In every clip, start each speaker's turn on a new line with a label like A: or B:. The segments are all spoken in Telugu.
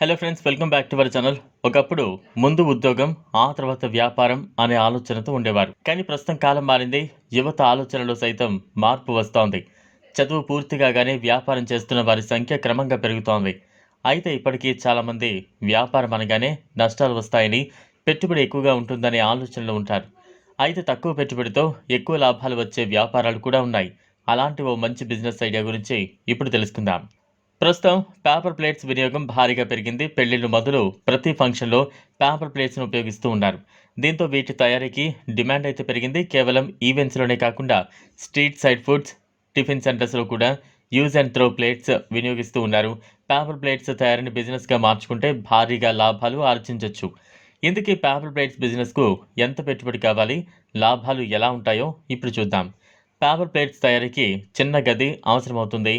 A: Hello friends welcome back to our channel ఒకప్పుడు ముందు ఉద్యోగం ఆ తర్వాత వ్యాపారం అనే ఆలోచనతో ఉండేవారు. కానీ ప్రస్తుతం కాలం మారింది. యువత ఆలోచనలో సైతం మార్పు వస్తోంది. చదువు పూర్తి కాగానే వ్యాపారం చేస్తున్న వారి సంఖ్య క్రమంగా పెరుగుతోంది. అయితే ఇప్పటికీ చాలామంది వ్యాపారం అనగానే నష్టాలు వస్తాయని పెట్టుబడి ఎక్కువగా ఉంటుందనే ఆలోచనలో ఉంటారు. అయితే తక్కువ పెట్టుబడితో ఎక్కువ లాభాలు వచ్చే వ్యాపారాలు కూడా ఉన్నాయి. అలాంటి ఓ మంచి బిజినెస్ ఐడియా గురించి ఇప్పుడు తెలుసుకుందాం. ప్రస్తుతం పేపర్ ప్లేట్స్ వినియోగం భారీగా పెరిగింది. పెళ్ళిళ్ళు మొదలు ప్రతి ఫంక్షన్లో పేపర్ ప్లేట్స్ను ఉపయోగిస్తూ ఉన్నారు. దీంతో వీటి తయారీకి డిమాండ్ అయితే పెరిగింది. కేవలం ఈవెంట్స్లోనే కాకుండా స్ట్రీట్ సైడ్ ఫుడ్స్ టిఫిన్ సెంటర్స్లో కూడా యూజ్ అండ్ త్రో ప్లేట్స్ వినియోగిస్తూ ఉన్నారు. పేపర్ ప్లేట్స్ తయారీని బిజినెస్గా మార్చుకుంటే భారీగా లాభాలు ఆర్జించవచ్చు ఇందుకే పేపర్ ప్లేట్స్ బిజినెస్కు ఎంత పెట్టుబడి కావాలి లాభాలు ఎలా ఉంటాయో ఇప్పుడు చూద్దాం. పేపర్ ప్లేట్స్ తయారీకి చిన్న గది అవసరమవుతుంది.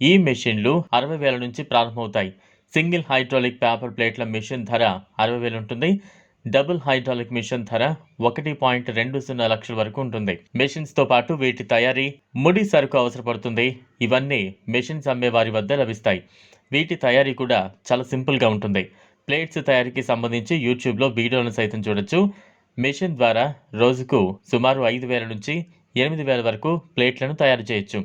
A: ఈ మెషిన్లు అరవై వేల నుంచి ప్రారంభమవుతాయి. సింగిల్ హైడ్రాలిక్ పేపర్ ప్లేట్ల మిషన్ ధర అరవై వేలు ఉంటుంది. డబుల్ హైడ్రాలిక్ మిషన్ ధర ఒకటి పాయింట్ రెండు సున్నా లక్షల వరకు ఉంటుంది. మెషిన్స్తో పాటు వీటి తయారీ ముడి సరుకు అవసరపడుతుంది. ఇవన్నీ మెషిన్స్ అమ్మే వారి వద్ద లభిస్తాయి. వీటి తయారీ కూడా చాలా సింపుల్గా ఉంటుంది. ప్లేట్స్ తయారీకి సంబంధించి యూట్యూబ్లో వీడియోలను సైతం చూడొచ్చు. మెషిన్ ద్వారా రోజుకు సుమారు ఐదు వేల నుంచి ఎనిమిది వేల వరకు ప్లేట్లను తయారు చేయొచ్చు.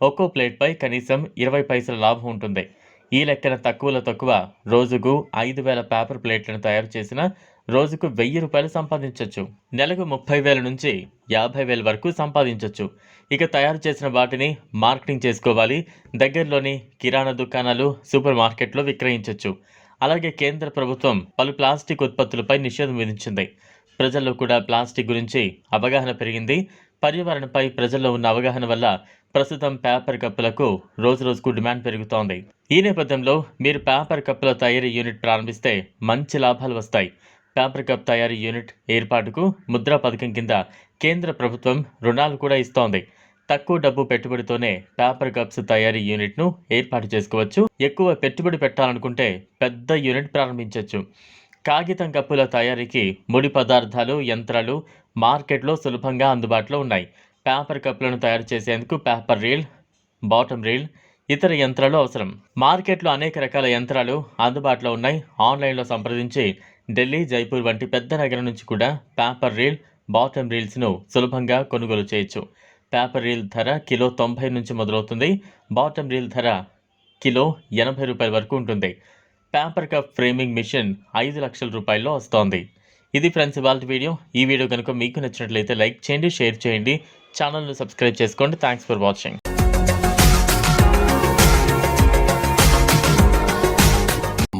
A: ఒక్కో ప్లేట్పై కనీసం ఇరవై పైసల లాభం ఉంటుంది. ఈ లెక్కన తక్కువలో తక్కువ రోజుకు ఐదు వేల పేపర్ ప్లేట్లను తయారు చేసిన రోజుకు వెయ్యి రూపాయలు సంపాదించవచ్చు నెలకు ముప్పై వేల నుంచి యాభై వేల వరకు సంపాదించవచ్చు ఇక తయారు చేసిన వాటిని మార్కెటింగ్ చేసుకోవాలి. దగ్గరలోని కిరాణా దుకాణాలు సూపర్ మార్కెట్లో విక్రయించవచ్చు అలాగే కేంద్ర ప్రభుత్వం పలు ప్లాస్టిక్ ఉత్పత్తులపై నిషేధం విధించింది. ప్రజల్లో కూడా ప్లాస్టిక్ గురించి అవగాహన పెరిగింది. పర్యావరణపై ప్రజల్లో ఉన్న అవగాహన వల్ల ప్రస్తుతం పేపర్ కప్పులకు రోజు రోజుకు డిమాండ్ పెరుగుతోంది. ఈ నేపథ్యంలో మీరు పేపర్ కప్పుల తయారీ యూనిట్ ప్రారంభిస్తే మంచి లాభాలు వస్తాయి. పేపర్ కప్ తయారీ యూనిట్ ఏర్పాటుకు ముద్రా పథకం కింద కేంద్ర ప్రభుత్వం రుణాలు కూడా ఇస్తోంది. తక్కువ డబ్బు పెట్టుబడితోనే పేపర్ కప్స్ తయారీ యూనిట్ను ఏర్పాటు చేసుకోవచ్చు. ఎక్కువ పెట్టుబడి పెట్టాలనుకుంటే పెద్ద యూనిట్ ప్రారంభించవచ్చు కాగితం కప్పుల తయారీకి ముడి పదార్థాలు యంత్రాలు మార్కెట్లో సులభంగా అందుబాటులో ఉన్నాయి. పేపర్ కప్పులను తయారు చేసేందుకు పేపర్ రీల్ బాటమ్ రీల్ ఇతర యంత్రాలు అవసరం. మార్కెట్లో అనేక రకాల యంత్రాలు అందుబాటులో ఉన్నాయి. ఆన్లైన్లో సంప్రదించి ఢిల్లీ జైపూర్ వంటి పెద్ద నగరం నుంచి కూడా పేపర్ రీల్ బాటమ్ రీల్స్ను సులభంగా కొనుగోలు చేయొచ్చు. పేపర్ రీల్ ధర కిలో తొంభై నుంచి మొదలవుతుంది. బాటమ్ రీల్ ధర కిలో ఎనభై రూపాయల వరకు ఉంటుంది. పేపర్ కప్ ఫ్రేమింగ్ మిషన్ ఐదు లక్షల రూపాయల్లో వస్తోంది. ఇది ఫ్రెండ్స్ ఇవాళ వీడియో. ఈ వీడియో కనుక మీకు నచ్చినట్లయితే లైక్ చేయండి షేర్ చేయండి. ఛానల్ను సబ్స్క్రైబ్ చేసుకోండి. Thanks for watching.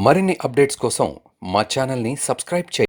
B: మరిన్ని అప్డేట్స్ కోసం మా ఛానల్ని సబ్స్క్రైబ్ చేయండి.